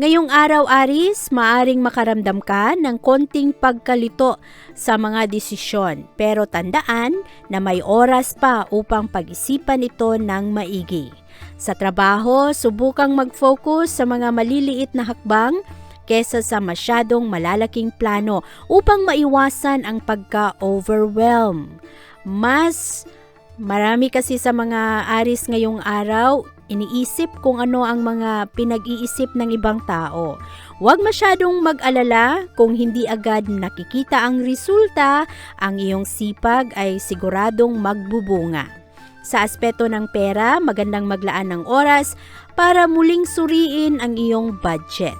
Ngayong araw, Aris, maaring makaramdam ka ng konting pagkalito sa mga desisyon. Pero tandaan na may oras pa upang pag-isipan ito ng maigi. Sa trabaho, subukang mag-focus sa mga maliliit na hakbang kesa sa masyadong malalaking plano upang maiwasan ang pagka-overwhelm. Mas marami kasi sa mga aris ngayong araw, iniisip kung ano ang mga pinag-iisip ng ibang tao. Huwag masyadong mag-alala kung hindi agad nakikita ang resulta, ang iyong sipag ay siguradong magbubunga. Sa aspeto ng pera, magandang maglaan ng oras para muling suriin ang iyong budget.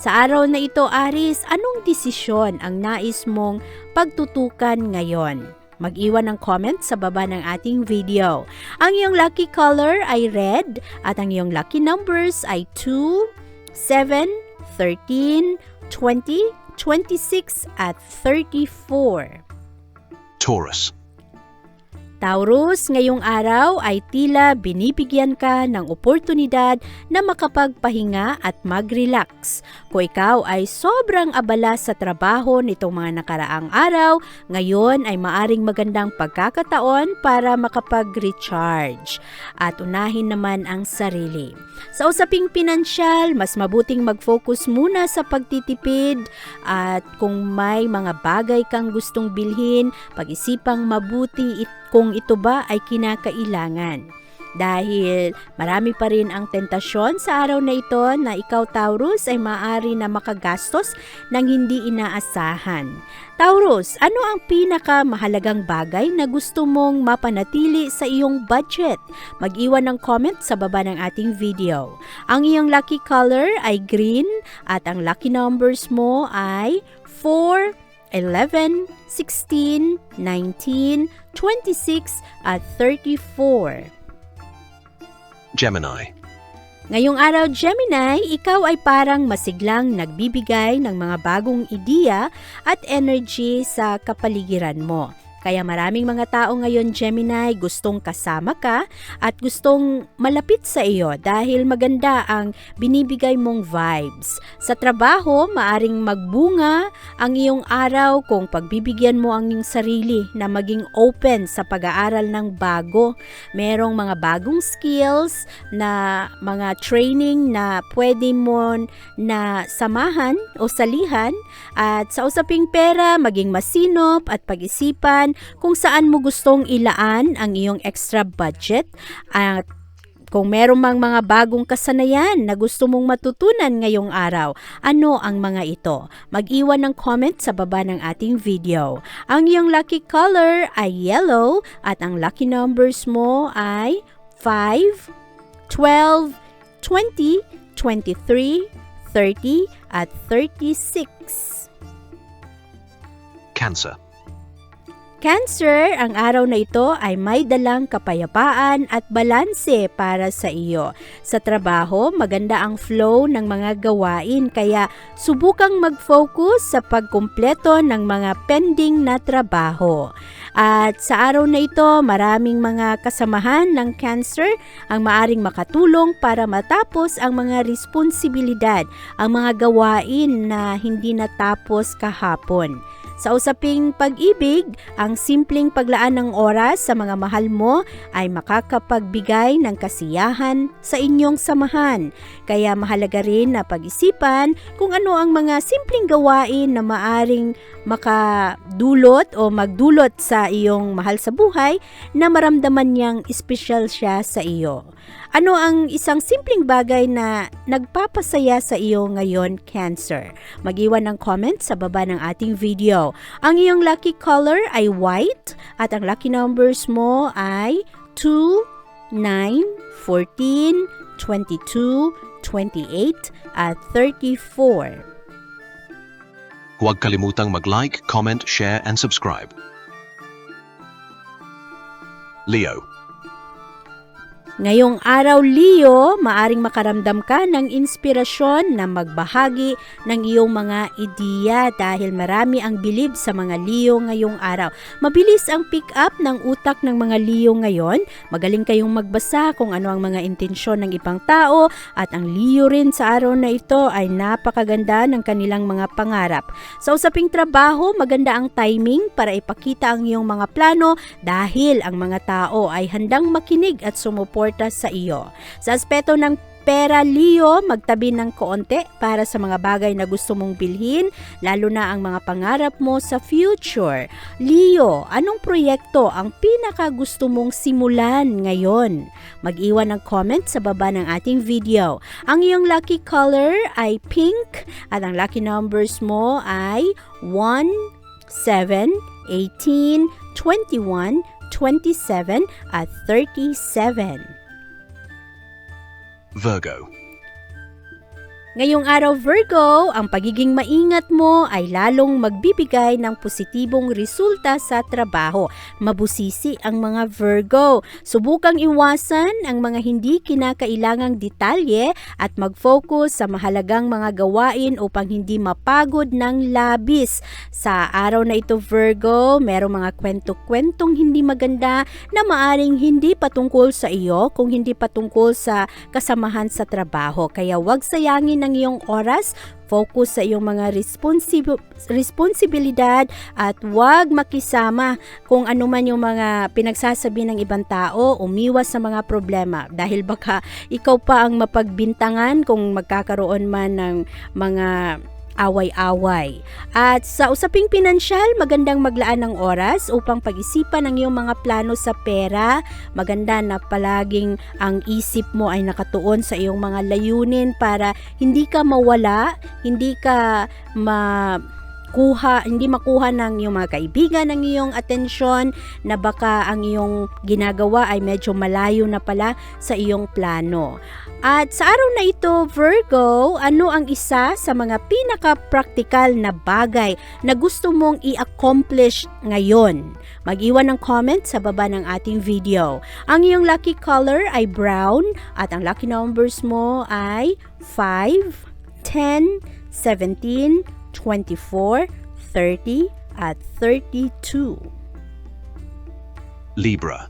Sa araw na ito, Aris, anong desisyon ang nais mong pagtutukan ngayon? Mag-iwan ng comment sa baba ng ating video. Ang iyong lucky color ay red at ang iyong lucky numbers ay 2, 7, 13, 20, 26 at 34. Taurus. Taurus, ngayong araw ay tila binibigyan ka ng oportunidad na makapagpahinga at mag-relax. Kung ikaw ay sobrang abala sa trabaho nitong mga nakaraang araw, ngayon ay maaring magandang pagkakataon para makapag-recharge at unahin naman ang sarili. Sa usaping pinansyal, mas mabuting mag-focus muna sa pagtitipid at kung may mga bagay kang gustong bilhin, pag-isipang mabuti it kung ito ba ay kinakailangan. Dahil marami pa rin ang tentasyon sa araw na ito na ikaw Taurus ay maaari na makagastos ng hindi inaasahan. Taurus, ano ang pinakamahalagang bagay na gusto mong mapanatili sa iyong budget? Mag-iwan ng comment sa baba ng ating video. Ang iyong lucky color ay green at ang lucky numbers mo ay 4, 11, 16, 19, 26 at 34. Gemini. Ngayong araw Gemini, ikaw ay parang masiglang nagbibigay ng mga bagong ideya at energy sa kapaligiran mo. Kaya maraming mga tao ngayon Gemini gustong kasama ka at gustong malapit sa iyo dahil maganda ang binibigay mong vibes. Sa trabaho, maaring magbunga ang iyong araw kung pagbibigyan mo ang iyong sarili na maging open sa pag-aaral ng bago. Merong mga bagong skills na mga training na pwede mo na samahan o salihan at sa usaping pera, maging masinop at pag-isipan kung saan mo gustong ilaan ang iyong extra budget at kung meron mang mga bagong kasanayan na gusto mong matutunan ngayong araw, ano ang mga ito? Mag-iwan ng comment sa baba ng ating video. Ang iyong lucky color ay yellow at ang lucky numbers mo ay 5, 12, 20, 23, 30 at 36. Cancer. Cancer, ang araw na ito ay may dalang kapayapaan at balanse para sa iyo. Sa trabaho, maganda ang flow ng mga gawain kaya subukang mag-focus sa pagkumpleto ng mga pending na trabaho. At sa araw na ito, maraming mga kasamahan ng Cancer ang maaring makatulong para matapos ang mga responsibilidad, ang mga gawain na hindi natapos kahapon. Sa usaping pag-ibig, ang simpleng paglaan ng oras sa mga mahal mo ay makakapagbigay ng kasiyahan sa inyong samahan. Kaya mahalaga rin na pag-isipan kung ano ang mga simpleng gawain na maaring makadulot o magdulot sa iyong mahal sa buhay na maramdaman niyang espesyal siya sa iyo. Ano ang isang simpleng bagay na nagpapasaya sa iyo ngayon, Cancer? Mag-iwan ng comment sa baba ng ating video. Ang iyong lucky color ay white at ang lucky numbers mo ay 2, 9, 14, 22, 28 at 34. Huwag kalimutang mag-like, comment, share, and subscribe. Leo. Ngayong araw, Leo, maaring makaramdam ka ng inspirasyon na magbahagi ng iyong mga ideya dahil marami ang bilib sa mga Leo ngayong araw. Mabilis ang pick up ng utak ng mga Leo ngayon. Magaling kayong magbasa kung ano ang mga intensyon ng ibang tao at ang Leo rin sa araw na ito ay napakaganda ng kanilang mga pangarap. Sa usaping trabaho, maganda ang timing para ipakita ang iyong mga plano dahil ang mga tao ay handang makinig at sumuporta sa iyo. Sa aspeto ng pera Leo, magtabi ng koonte para sa mga bagay na gusto mong bilhin, lalo na ang mga pangarap mo sa future. Leo, anong proyekto ang pinaka gusto mong simulan ngayon? Mag-iwan ng comment sa baba ng ating video. Ang iyong lucky color ay pink at ang lucky numbers mo ay 1, 7, 18, 21, 27 at 37. Virgo. Ngayong araw Virgo, ang pagiging maingat mo ay lalong magbibigay ng positibong resulta sa trabaho. Mabusisi ang mga Virgo. Subukang iwasan ang mga hindi kinakailangang detalye at mag-focus sa mahalagang mga gawain upang hindi mapagod ng labis. Sa araw na ito Virgo, merong mga kwento-kwentong hindi maganda na maaring hindi patungkol sa iyo kung hindi patungkol sa kasamahan sa trabaho. Kaya huwag sayangin ng iyong oras, focus sa iyong mga responsib- responsibilidad at huwag makisama kung ano man yung mga pinagsasabi ng ibang tao, umiwas sa mga problema. Dahil baka ikaw pa ang mapagbintangan kung magkakaroon man ng mga away-away. At sa usaping pinansyal, magandang maglaan ng oras upang pag-isipan ang iyong mga plano sa pera. Maganda na palaging ang isip mo ay nakatuon sa iyong mga layunin para hindi ka mawala, hindi ka ma kuha, hindi makuha ng iyong mga kaibigan ng iyong atensyon na baka ang iyong ginagawa ay medyo malayo na pala sa iyong plano. At sa araw na ito, Virgo, ano ang isa sa mga pinaka-practical na bagay na gusto mong i-accomplish ngayon? Mag-iwan ng comment sa baba ng ating video. Ang iyong lucky color ay brown at ang lucky numbers mo ay 5, 10, 17, 24, 30 at 32. Libra.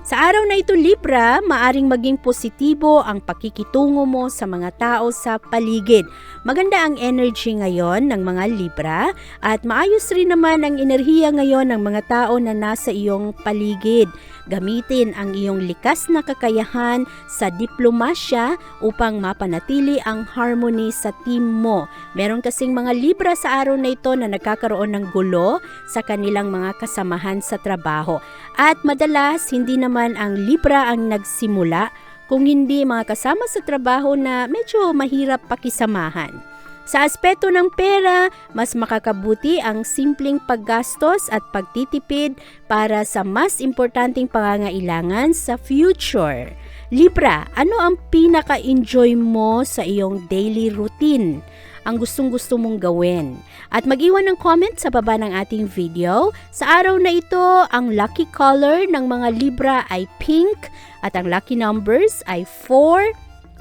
Sa araw na ito Libra, maaring maging positibo ang pakikitungo mo sa mga tao sa paligid. Maganda ang energy ngayon ng mga Libra at maayos rin naman ang enerhiya ngayon ng mga tao na nasa iyong paligid. Gamitin ang iyong likas na kakayahan sa diplomasya upang mapanatili ang harmony sa team mo. Meron kasing mga Libra sa araw na ito na nagkakaroon ng gulo sa kanilang mga kasamahan sa trabaho. At madalas, hindi naman ang Libra ang nagsimula kung hindi mga kasama sa trabaho na medyo mahirap pakisamahan. Sa aspeto ng pera, mas makakabuti ang simpleng paggastos at pagtitipid para sa mas importanteng pangangailangan sa future. Libra, ano ang pinaka-enjoy mo sa iyong daily routine? Ang gustong-gusto mong gawin. At mag-iwan ng comment sa baba ng ating video. Sa araw na ito, ang lucky color ng mga Libra ay pink at ang lucky numbers ay 4,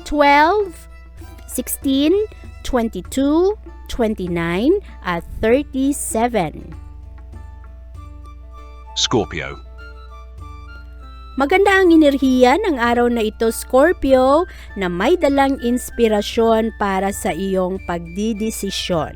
12, 16, 22, 29 at 37. Scorpio. Maganda ang enerhiya ng araw na ito Scorpio na may dalang inspirasyon para sa iyong pagdidesisyon.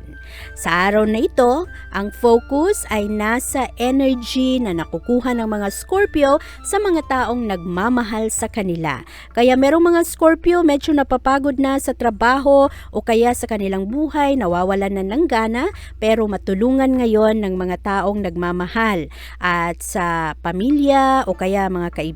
Sa araw na ito, ang focus ay nasa energy na nakukuha ng mga Scorpio sa mga taong nagmamahal sa kanila. Kaya merong mga Scorpio medyo napapagod na sa trabaho o kaya sa kanilang buhay, nawawalan na ng gana, pero matulungan ngayon ng mga taong nagmamahal. At sa pamilya o kaya mga kaibigan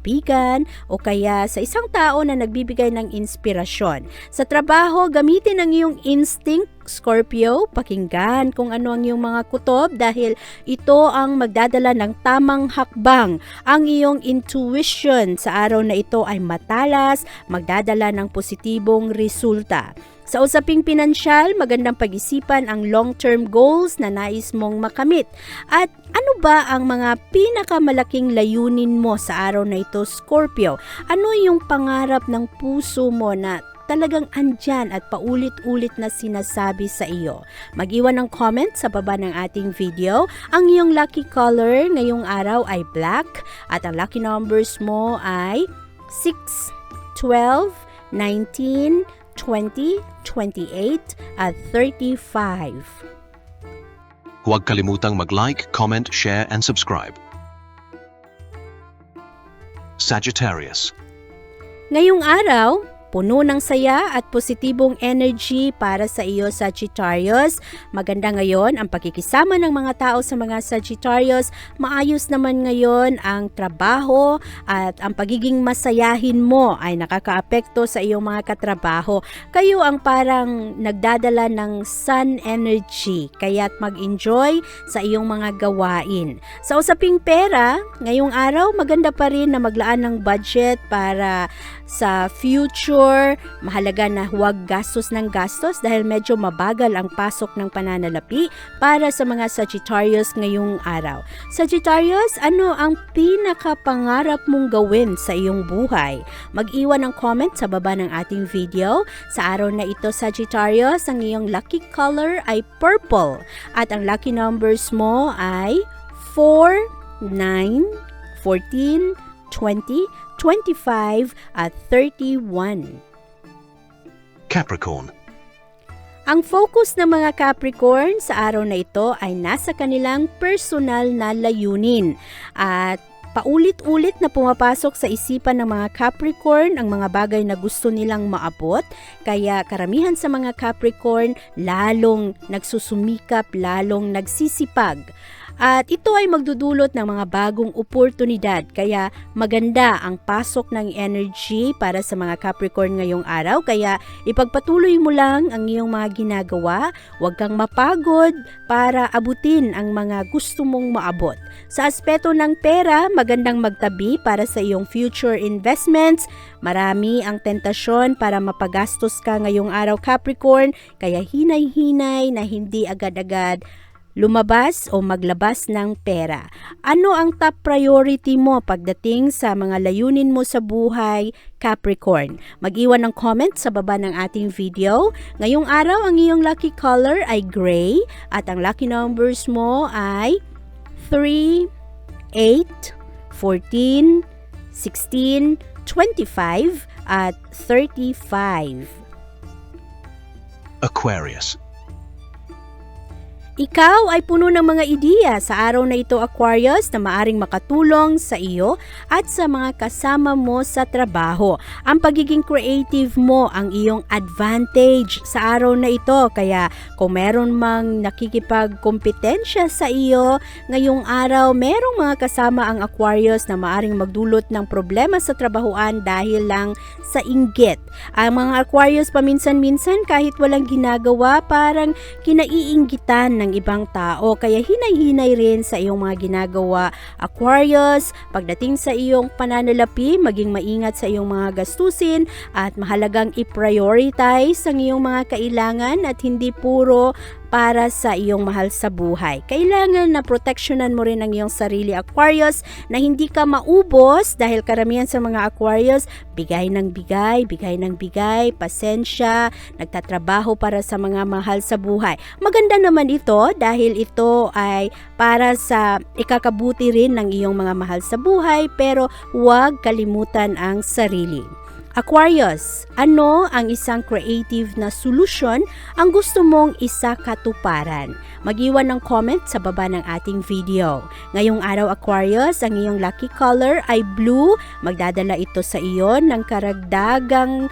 o kaya sa isang tao na nagbibigay ng inspirasyon. Sa trabaho, gamitin ang iyong instinct Scorpio, pakinggan kung ano ang iyong mga kutob dahil ito ang magdadala ng tamang hakbang. Ang iyong intuition sa araw na ito ay matalas, magdadala ng positibong resulta. Sa usaping pinansyal, magandang pag-isipan ang long-term goals na nais mong makamit. At ano ba ang mga pinakamalaking layunin mo sa araw na ito, Scorpio? Ano yung pangarap ng puso mo na talagang andyan at paulit-ulit na sinasabi sa iyo. Mag-iwan ng comment sa baba ng ating video. Ang iyong lucky color ngayong araw ay black at ang lucky numbers mo ay 6, 12, 19, 20, 28 at 35. Huwag kalimutang mag-like, comment, share, and subscribe. Sagittarius. Ngayong araw, puno ng saya at positibong energy para sa iyo Sagittarius. Maganda ngayon ang pagkikisama ng mga tao sa mga Sagittarius. Maayos naman ngayon ang trabaho at ang pagiging masayahin mo ay nakakaapekto sa iyong mga katrabaho. Kayo ang parang nagdadala ng sun energy kaya't mag-enjoy sa iyong mga gawain. Sa usaping pera, ngayong araw maganda pa rin na maglaan ng budget para sa future, mahalaga na huwag gastos ng gastos dahil medyo mabagal ang pasok ng pananalapi para sa mga Sagittarius ngayong araw. Sagittarius, ano ang pinakapangarap mong gawin sa iyong buhay? Mag-iwan ng comment sa baba ng ating video. Sa araw na ito, Sagittarius, ang iyong lucky color ay purple at ang lucky numbers mo ay 4, 9, 14, 20, 25 at 31. Capricorn. Ang focus ng mga Capricorn sa araw na ito ay nasa kanilang personal na layunin at paulit-ulit na pumapasok sa isipan ng mga Capricorn ang mga bagay na gusto nilang maabot kaya karamihan sa mga Capricorn lalong nagsusumikap, lalong nagsisipag. At ito ay magdudulot ng mga bagong oportunidad kaya maganda ang pasok ng energy para sa mga Capricorn ngayong araw kaya ipagpatuloy mo lang ang iyong mga ginagawa, huwag kang mapagod para abutin ang mga gusto mong maabot. Sa aspeto ng pera, magandang magtabi para sa iyong future investments. Marami ang tentasyon para mapagastos ka ngayong araw Capricorn kaya hinay-hinay na hindi agad-agad lumabas o maglabas ng pera. Ano ang top priority mo pagdating sa mga layunin mo sa buhay, Capricorn? Mag-iwan ng comment sa baba ng ating video. Ngayong araw, ang iyong lucky color ay gray at ang lucky numbers mo ay 3, 8, 14, 16, 25 at 35. Aquarius. Ikaw ay puno ng mga ideya sa araw na ito Aquarius na maaring makatulong sa iyo at sa mga kasama mo sa trabaho. Ang pagiging creative mo ang iyong advantage sa araw na ito kaya kung meron mang nakikipagkompetensya sa iyo ngayong araw merong mga kasama ang Aquarius na maaring magdulot ng problema sa trabahuan dahil lang sa inggit. Ang mga Aquarius paminsan-minsan kahit walang ginagawa parang kinaiinggitan ng ibang tao kaya hinay-hinay rin sa iyong mga ginagawa. Aquarius, pagdating sa iyong pananalapi, maging maingat sa iyong mga gastusin at mahalagang i-prioritize ang iyong mga kailangan at hindi puro para sa iyong mahal sa buhay. Kailangan na proteksyonan mo rin ang iyong sarili Aquarius na hindi ka maubos dahil karamihan sa mga Aquarius bigay ng bigay, bigay ng bigay, pasensya, nagtatrabaho para sa mga mahal sa buhay. Maganda naman ito dahil ito ay para sa ikakabuti rin ng iyong mga mahal sa buhay pero huwag kalimutan ang sarili. Aquarius, ano ang isang creative na solusyon ang gusto mong isa katuparan? Mag-iwan ng comment sa baba ng ating video. Ngayong araw Aquarius, ang iyong lucky color ay blue. Magdadala ito sa iyo ng karagdagang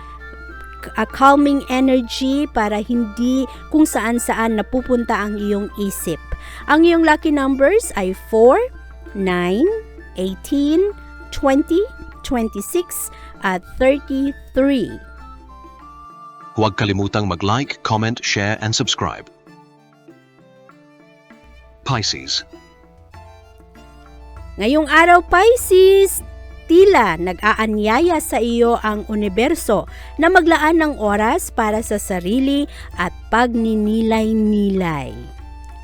a calming energy para hindi kung saan-saan napupunta ang iyong isip. Ang iyong lucky numbers ay 4, 9, 18, 20, 26, at 33. Huwag kalimutang mag-like, comment, share, and subscribe. Pisces. Ngayong araw Pisces, tila nag-aanyaya sa iyo ang universo na maglaan ng oras para sa sarili at pagninilay-nilay.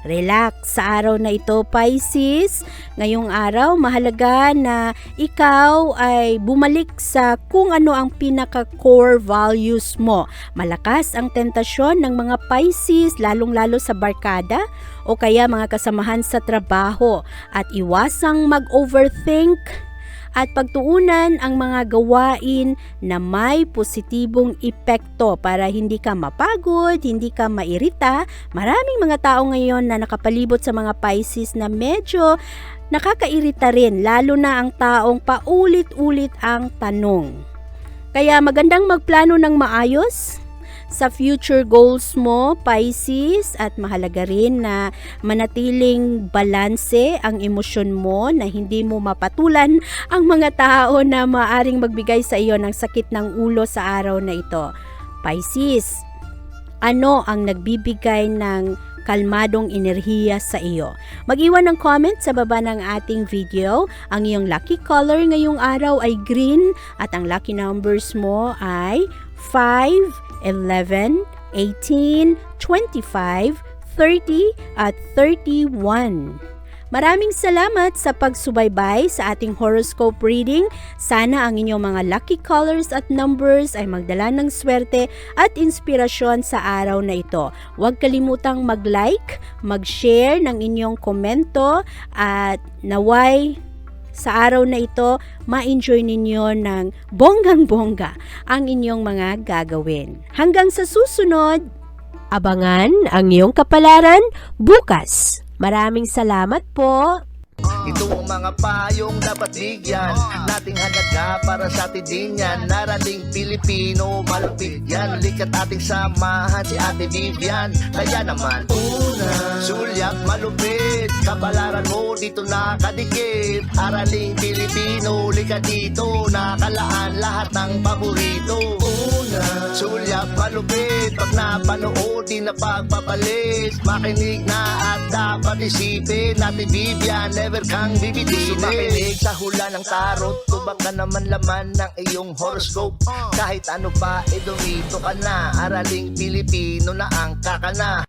Relax sa araw na ito, Pisces. Ngayong araw, mahalaga na ikaw ay bumalik sa kung ano ang pinaka-core values mo. Malakas ang tentasyon ng mga Pisces, lalong-lalo sa barkada o kaya mga kasamahan sa trabaho at iwasang mag-overthink at pagtuunan ang mga gawain na may positibong epekto para hindi ka mapagod, hindi ka mairita. Maraming mga tao ngayon na nakapalibot sa mga Pisces na medyo nakakairita rin, lalo na ang taong paulit-ulit ang tanong. Kaya magandang magplano ng maayos sa future goals mo, Pisces, at mahalaga rin na manatiling balanse ang emosyon mo na hindi mo mapatulan ang mga tao na maaring magbigay sa iyo ng sakit ng ulo sa araw na ito. Pisces, ano ang nagbibigay ng kalmadong enerhiya sa iyo. Mag-iwan ng comment sa baba ng ating video. Ang iyong lucky color ngayong araw ay green at ang lucky numbers mo ay 5, 11, 18, 25, 30 at 31. Maraming salamat sa pagsubaybay sa ating horoscope reading. Sana ang inyong mga lucky colors at numbers ay magdala ng swerte at inspirasyon sa araw na ito. Huwag kalimutang mag-like, mag-share ng inyong komento at naway sa araw na ito, ma-enjoy ninyo ng bonggang-bongga ang inyong mga gagawin. Hanggang sa susunod, abangan ang iyong kapalaran bukas. Maraming salamat po. Ito ang mga payong dapat bigyan Nating halaga para sa atin din yan Narating Pilipino, malupit Likat ating samahan si Ate Vivian. Kaya naman Una Sulyap malupit. Kapalaran mo dito nakadikit. Araling Pilipino, likat dito. Nakalaan lahat ng paborito Una Sulyap malupit Pag napanood, di na pagpapalit Makinig na at dapat isipin Ate Vivian, never kang bibitinin Makinig sa hula ng tarot Tubak ka naman laman ng iyong horoscope. Kahit ano pa, eh dumito ka na. Araling Pilipino na ang kakana